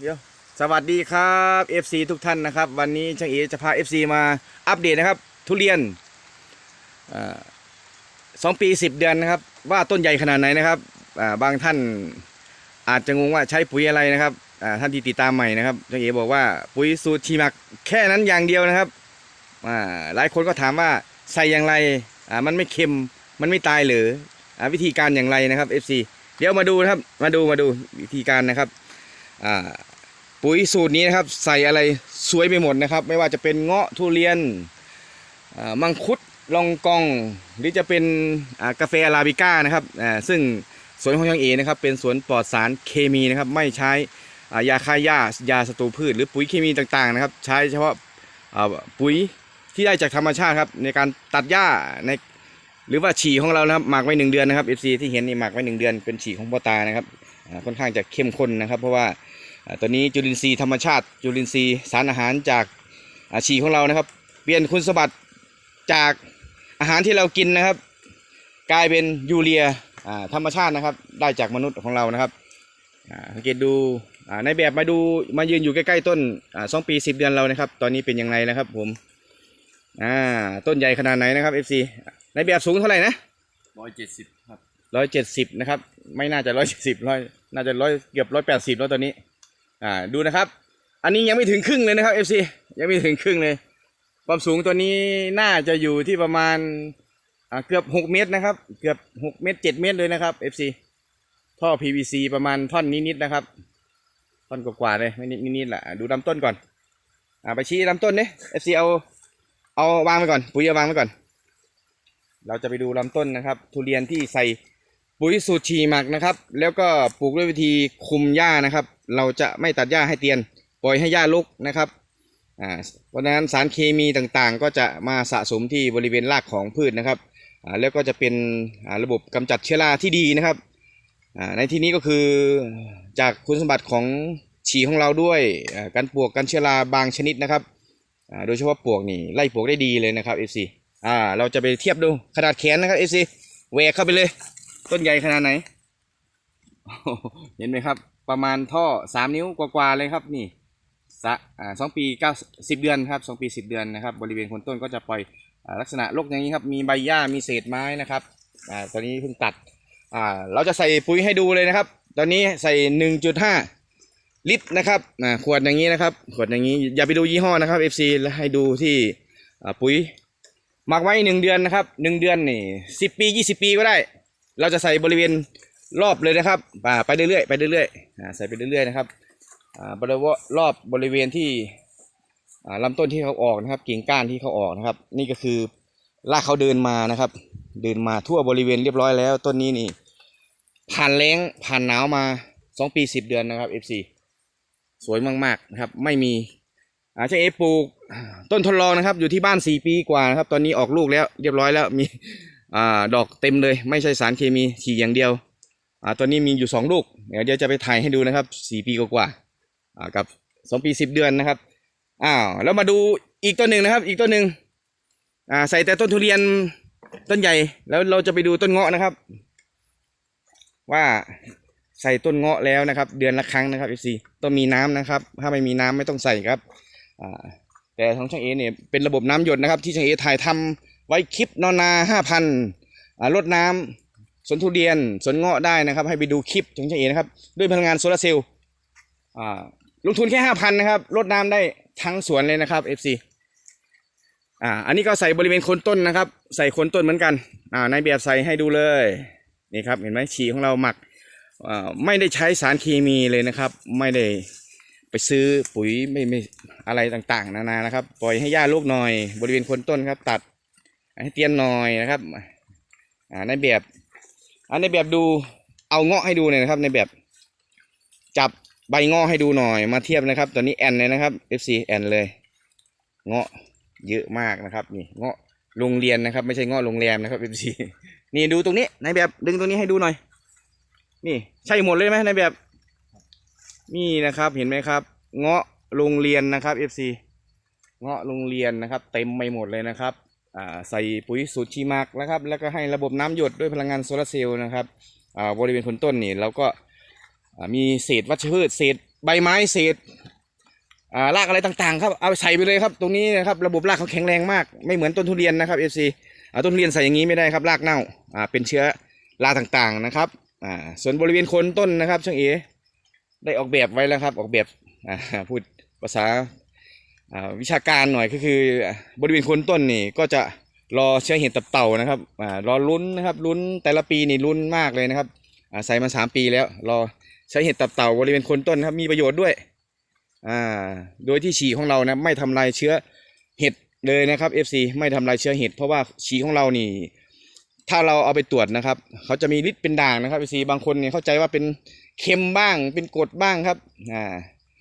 เดี๋ยวสวัสดีครับ FC ทุกท่านนะครับ วันนี้ช่างเอจะพา FC มาอัปเดตนะครับ ทุเรียนสองปีสิบเดือนนะครับ ว่าต้นใหญ่ขนาดไหนนะครับบางท่านอาจจะงงว่าใช้ปุ๋ยอะไรนะครับท่านที่ติดตามใหม่นะครับช่างเอบอกว่าปุ๋ยสูตรชีมักแค่นั้นอย่างเดียวนะครับหลายคนก็ถามว่าใส่อย่างไรมันไม่เค็มมันไม่ตายหรือวิธีการอย่างไรนะครับ FC เดี๋ยวมาดูนะครับมาดูมาดูวิธีการนะครับ ปุ๋ยสูตรนี้นะครับใส่อะไรสวยไปหมดนะครับ ไม่ว่าจะเป็นเงาะทุเรียนมังคุดลองกอง หรือจะเป็นกาแฟอาราบิก้านะครับซึ่งสวนของช่างเอนะครับเป็นสวนปลอดสารเคมีนะครับ ไม่ใช้ยาฆ่าหญ้ายาศัตรูพืช หรือปุ๋ยเคมีต่างๆนะครับ ใช้เฉพาะปุ๋ยที่ได้จากธรรมชาติครับในการตัดหญ้าในหรือว่าฉี่ของเรานะครับหมักไว้หนึ่งเดือนนะครับ FC ที่เห็นนี่หมักไว้หนึ่งเดือนเป็นฉี่ของพ่อตานะครับ ค่อนข้างจะเข้มข้นนะครับ เพราะว่าอ่าตัวนี้จุลินทรีย์ธรรมชาติ จุลินทรีย์สารอาหารจากอาชีของเรานะครับ เปลี่ยนคุณสมบัติจากอาหารที่เรากินนะครับ กลายเป็นยูเรียอ่าธรรมชาตินะครับ ได้จากมนุษย์ของเรานะครับอ่าสังเกตดูอ่าในแบบมาดูมายืนอยู่ใกล้ๆต้นอ่าสองปีสิบเดือนเรานะครับ ตอนนี้เป็นยังไงนะครับผมอ่าต้นใหญ่ขนาดไหนนะครับ FC ในแบบสูงเท่าไหร่นะร้อยเจ็ดสิบครับร้อยเจ็ดสิบนะครับ ไม่น่าจะร้อยเจ็ดสิบร้อย น่าจะร้อยเกือบร้อยแปดสิบแล้วตอนนี้ อ่าดูนะครับ อันนี้ยังไม่ถึงครึ่งเลยนะครับ FC ยังไม่ถึงครึ่งเลย ความสูงตัวนี้น่าจะอยู่ที่ประมาณอ่าเกือบหกเมตรนะครับ เกือบหกเมตรเจ็ดเมตรเลยนะครับ FC ท่อ PVC ประมาณท่อนนิดๆนะครับ ท่อนกว่าๆเลยไม่นิดนิดๆแหละดูลำต้นก่อน อ่าไปชี้ลำต้นเนี่ย FC เอาเอาวางไว้ก่อนปุ๋ยเอาวางไว้ก่อน เราจะไปดูลำต้นนะครับ ทุเรียนที่ใส่ ปุ๋ยสูตรชีหมักนะครับ แล้วก็ปลูกด้วยวิธีคุมหญ้านะครับ เราจะไม่ตัดหญ้าให้เตียน ปล่อยให้หญ้าลุกนะครับอ่าเพราะฉะนั้นสารเคมีต่างๆ ก็จะมาสะสมที่บริเวณรากของพืชนะครับอ่าแล้วก็จะเป็นอ่าระบบกำจัดเชื้อราที่ดีนะครับอ่าในที่นี้ก็คือจากคุณสมบัติของฉีของเราด้วยอ่าการปลวกกันเชื้อราบางชนิดนะครับอ่าโดยเฉพาะปลวกนี่ไล่ปลวกได้ดีเลยนะครับ FC อ่าเราจะไปเทียบดูขนาดแขนนะครับ FC แหวกเข้าไปเลย ต้นใหญ่ขนาดไหน เห็นไหมครับ ประมาณท่อสามนิ้วกว่าๆเลยครับนี่สะอ่าสองปีเก้าสิบเดือนครับสองปีสิบเดือนนะครับ บริเวณโคนต้นก็จะปล่อยอลักษณะรกอย่างนี้ครับ มีใบหญ้ามีเศษไม้นะครับอ่าตอนนี้เพิ่งตัดอ่าเราจะใส่ปุ๋ยให้ดูเลยนะครับ ตอนนี้ใส่หนึ่งจุดห้าลิตรนะครับอ่าขวดอย่างนี้นะครับ ขวดอย่างนี้อย่าไปดูยี่ห้อนะครับ FC แล้วให้ดูที่ปุ๋ยหมักไว้หนึ่งเดือนนะครับหนึ่งเดือนนี่สิบปียี่สิบปีก็ได้ เราจะใส่บริเวณรอบเลยนะครับอ่าไปเรื่อยๆไปเรื่อยๆอ่าใส่ไปเรื่อยๆนะครับอ่าบริเวณรอบบริเวณที่อ่าลำต้นที่เขาออกนะครับ กิ่งก้านที่เขาออกนะครับ นี่ก็คือรากเขาเดินมานะครับ เดินมาทั่วบริเวณเรียบร้อยแล้ว ต้นนี้นี่ผ่านแล้งผ่านหนาวมาสองปีสิบเดือนนะครับ FC สวยมากๆนะครับ ไม่มีอาช่างเอปลูกต้นทดลองนะครับ อยู่ที่บ้านสี่ปีกว่านะครับ ตอนนี้ออกลูกแล้วเรียบร้อยแล้วมี อ่าดอกเต็มเลย ไม่ใช่สารเคมีฉีดอย่างเดียวอ่าตอนนี้มีอยู่สองลูกเดี๋ยวเดี๋ยวจะไปถ่ายให้ดูนะครับสี่ปีกว่าๆอ่ากับสองปีสิบเดือนนะครับอ้าวแล้วมาดูอีกต้นหนึ่งนะครับ อีกต้นหนึ่งอ่าใส่แต่ต้นทุเรียนต้นใหญ่แล้วเราจะไปดูต้นเงาะนะครับ ว่าใส่ต้นเงาะแล้วนะครับ เดือนละครั้งนะครับ FC ต้องมีน้ำนะครับ ถ้าไม่มีน้ำไม่ต้องใส่ครับอ่าแต่ของช่างเอเนี่ยเป็นระบบน้ำหยดนะครับ ที่ช่างเอถ่ายทำ ไว้คลิปนอนนาห้าพันลดน้ำสวนทุเรียนสวนเงาะได้นะครับ ให้ไปดูคลิปของเจ๊เอนะครับ ด้วยพลังงานโซลาร์เซลล์ลงทุนแค่ห้าพันนะครับลดน้ำได้ทั้งสวนเลยนะครับ FC อ่าอันนี้ก็ใส่บริเวณโคนต้นนะครับ ใส่โคนต้นเหมือนกันอ่าในแบบใส่ให้ดูเลยนี่ครับเห็นไหมฉี่ของเราหมักอ่าไม่ได้ใช้สารเคมีเลยนะครับ ไม่ได้ไปซื้อปุ๋ยไม่ไม่อะไรต่างๆ นานานะครับ ปล่อยให้หญ้าลูกหน่อย บริเวณโคนต้นครับ ตัด ให้เตียนหน่อยนะครับ อ่าในแบบอ่าในแบบดูเอาเงาะให้ดูหน่อยนะครับ ในแบบจับใบเงาะให้ดูหน่อยมาเทียบนะครับตัวนี้แอนเลยนะครับ FC แอนเลย เงาะเยอะมากนะครับนี่เงาะโรงเรียนนะครับ ไม่ใช่เงาะโรงแรมนะครับ FC นี่ดูตรงนี้ในแบบดึงตรงนี้ให้ดูหน่อย นี่ใช่หมดเลยไหมในแบบ นี่นะครับเห็นไหมครับ เงาะโรงเรียนนะครับ FC เงาะโรงเรียนนะครับ เต็มไปหมดเลยนะครับ ใส่ปุ๋ยสูตรชีมักนะครับ แล้วก็ให้ระบบน้ำหยดด้วยพลังงานโซลาร์เซลล์นะครับบริเวณคนต้นนี่เราก็มีเศษวัชพืชเศษใบไม้เศษรากอะไรต่างๆครับเอาใส่ไปเลยครับตรงนี้นะครับระบบรากเขาแข็งแรงมากไม่เหมือนต้นทุเรียนนะครับเอฟซีต้นทุเรียนใส่อย่างนี้ไม่ได้ครับรากเน่าเป็นเชื้อราต่างๆนะครับส่วนบริเวณโคนต้นนะครับช่างเอได้ออกแบบไว้แล้วครับออกแบบพูดภาษา วิชาการหน่อยก็คือบริเวณโคนต้นนี่ก็จะรอเชื้อเห็ดตับเต่านะครับอรอลุ้นนะครับลุ้นแต่ละปีนี่ลุ้นมากเลยนะครับใส่มาสามปีแล้ว รอใช้เห็ดตับเต่าบริเวณโคนต้นครับมีประโยชน์ด้วยโดยที่ฉี่ของเรานะไม่ทำลายเชื้อเห็ดเลยนะครับ FC ไม่ทำลายเชื้อเห็ดเพราะว่าฉี่ของเรานี่ถ้าเราเอาไปตรวจนะครับ เขาจะมีฤทธิ์เป็นด่างนะครับ FC บางคนเนี่ยเข้าใจว่าเป็นเค็มบ้างเป็นกรดบ้างครับอ่า